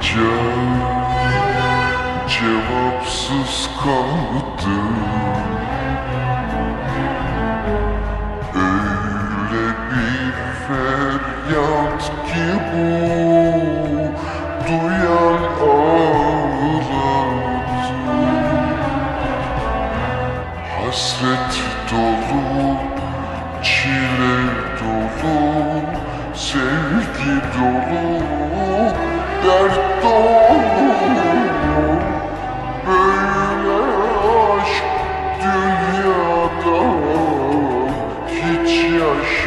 Can cevapsız kaldı Öyle bir feryat ki bu Duyan ağladı. Hasret dolu, çile dolu Sevgi dolu dert dolu Böyle aşk dünyada hiç yaşanmadı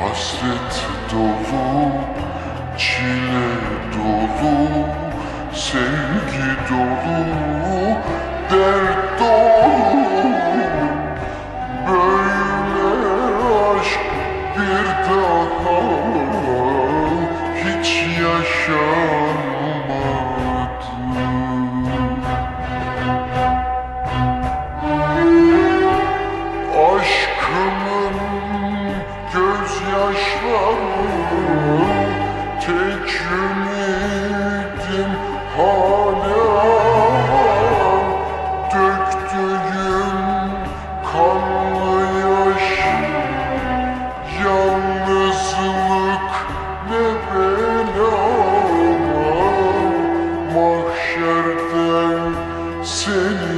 Hasret dolu, çile dolu Sevgi dolu, ümidim hala Döktüğüm kanlı yaş Yalnızlık ne bela Mahşerde seninim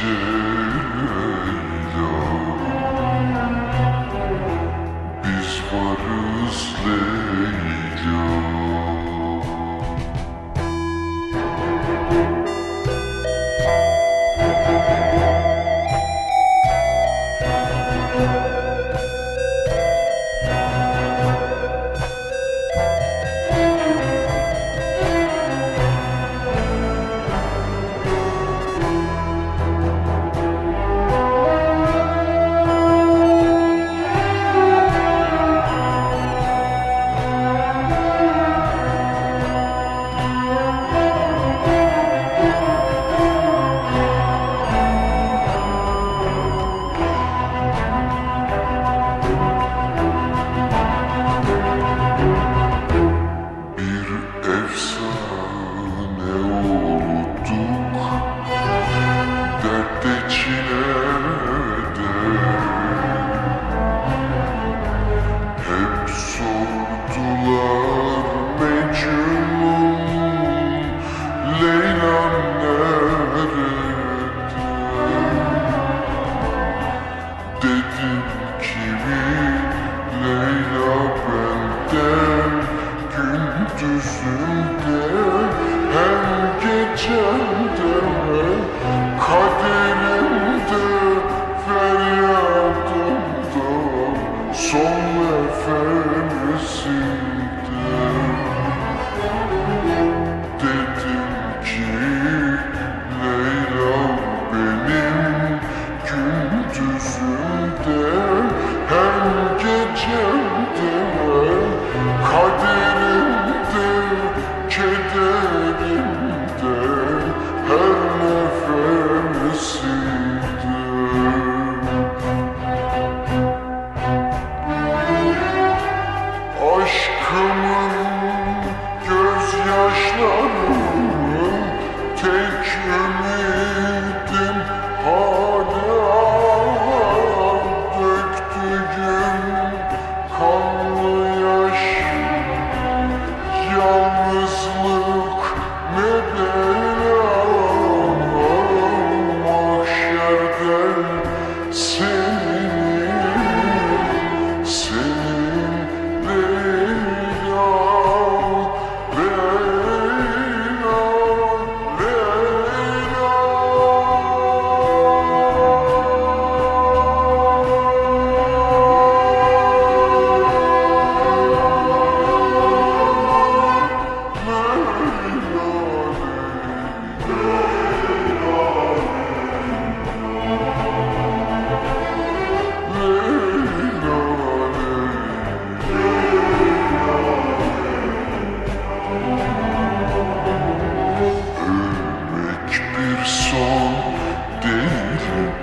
shit.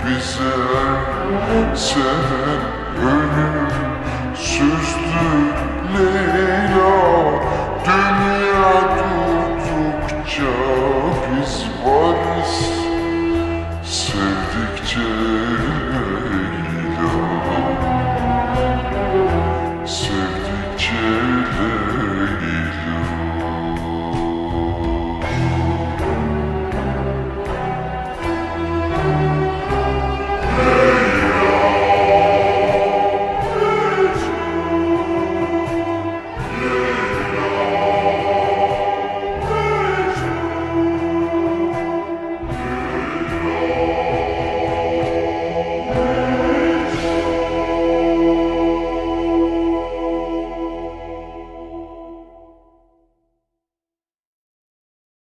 güzel Sen ölüm süzdün